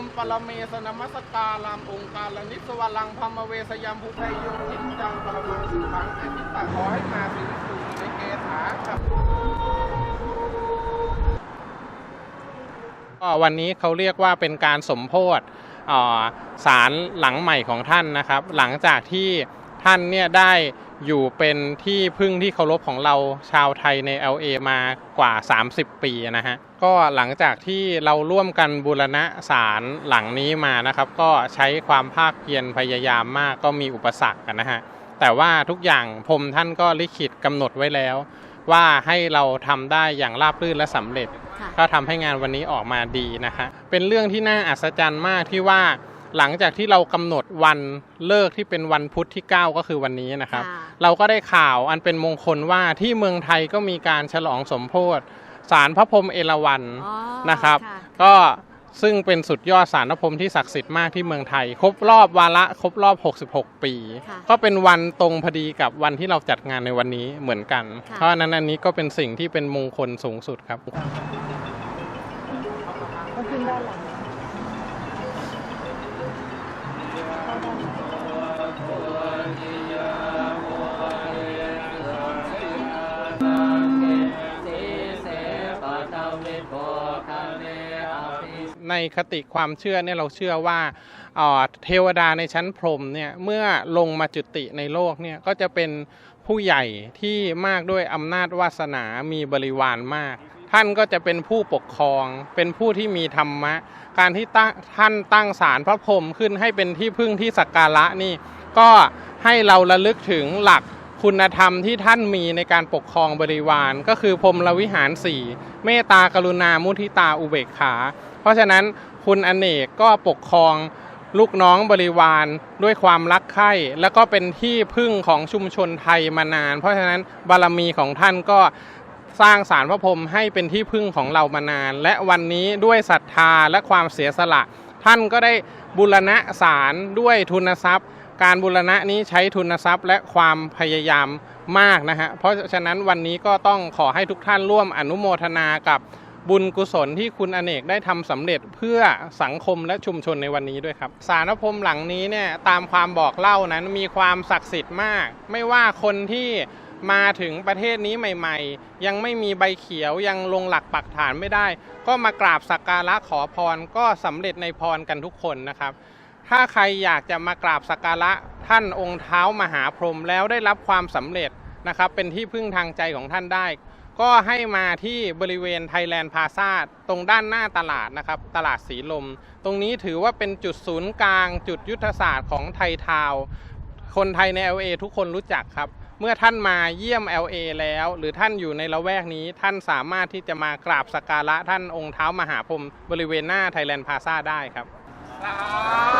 มปรเมสนมัสการามองค์การลนิสวลังพมเวสยามภูไทยงทิจังปรมังสุขังอจิตตะขอให้มาสิวิสุในเกถาครับวันนี้เขาเรียกว่าเป็นการสมโพธิอ่าศาลหลังใหม่ของท่านนะครับ หลังจากที่ท่านเนี่ยได้ อยู่เป็นที่พึ่งที่เคารพของเราชาวไทยใน LA มากว่า 30 ปีนะฮะ ก็หลังจากที่เราร่วมกันบูรณะศาลหลังนี้มานะครับ ก็ใช้ความภาคเพียรพยายามมากก็มีอุปสรรคกันนะฮะ แต่ว่าทุกอย่างพรหมท่านก็ลิขิตกำหนดไว้แล้ว ว่าให้เราทำได้อย่างราบรื่นและสำเร็จค่ะก็ทำให้งานวันนี้ออกมาดีนะคะเป็นเรื่องที่น่าอัศจรรย์มากที่ว่า หลังจากที่เรากำหนดวันเลิกที่เป็นวันพุธที่ 9 ก็คือวันนี้นะครับค่ะเราก็ได้ข่าวอันเป็นมงคลว่าที่เมืองไทยก็มีการฉลองสมโพธิสารพระพรหมเอราวัณอ๋อนะครับค่ะก็ซึ่งเป็นสุดยอดสารพระพรหมที่ศักดิ์สิทธิ์มากที่เมืองไทย ครบรอบวาระครบรอบ 66 ปีค่ะก็เป็นวันตรงพอดีกับวันที่เราจัดงานในวันนี้เหมือนกันค่ะเพราะฉะนั้นอันนี้ก็เป็นสิ่งที่เป็นมงคลสูงสุดครับ ในคติความเชื่อเนี่ยเราเชื่อว่าเอ่อเทวดาในชั้นพรหมเนี่ยเมื่อลงมาจุติในโลกเนี่ยก็จะเป็นผู้ใหญ่ที่มากด้วยอำนาจวาสนามีบริวารมาก ท่านก็จะเป็นผู้ปกครอง เป็นผู้ที่มีธรรมะ การที่ตั้งท่านตั้งศาลพระพรหมขึ้นให้เป็นที่พึ่งที่สักการะนี่ ก็ให้เราระลึกถึงหลักคุณธรรมที่ท่านมีในการปกครองบริวาร ก็คือพรมลวิหารสี่เมตตากรุณามุทิตาอุเบกขา เพราะฉะนั้นคุณอเนกก็ปกครองลูกน้องบริวารด้วยความรักใคร่แล้วก็เป็นที่พึ่งของชุมชนไทยมานาน เพราะฉะนั้นบารมีของท่านก็ สร้างสารพระพรหมให้เป็นที่พึ่งของเรามานาน และวันนี้ด้วยศรัทธาและความเสียสละ ท่านก็ได้บูรณะสารด้วยทุนทรัพย์ การบูรณะนี้ใช้ทุนทรัพย์และความพยายามมากนะฮะเพราะฉะนั้นวันนี้ก็ต้องขอให้ทุกท่านร่วมอนุโมทนากับบุญกุศลที่คุณอเนกได้ทำสำเร็จเพื่อสังคมและชุมชนในวันนี้ด้วยครับ สารพรมหลังนี้เนี่ยตามความบอกเล่านั้นมีความศักดิ์สิทธิ์มาก ไม่ว่าคนที่ มาถึงประเทศนี้ใหม่ ๆ ยังไม่มีใบเขียวยังลงหลักปักฐานไม่ได้ ก็มากราบสักการะขอพรก็สำเร็จในพรกันทุกคนนะครับ ถ้าใครอยากจะมากราบสักการะท่านองค์เท้ามหาพรหมแล้วได้รับความสำเร็จนะครับ เป็นที่พึ่งทางใจของท่านได้ ก็ให้มาที่บริเวณไทยแลนด์พาซาตรงด้านหน้าตลาดนะครับ ตลาดสีลม ตรงนี้ถือว่าเป็นจุดศูนย์กลาง จุดยุทธศาสตร์ของไทยทาวคนไทยใน LA ทุกคนรู้จักครับ เมื่อท่านมาเยี่ยม LA แล้ว หรือท่านอยู่ในละแวกนี้ท่านสามารถที่จะมากราบสักการะท่านองค์เท้ามหาพรหมบริเวณหน้าไทยแลนด์พาซาได้ครับสา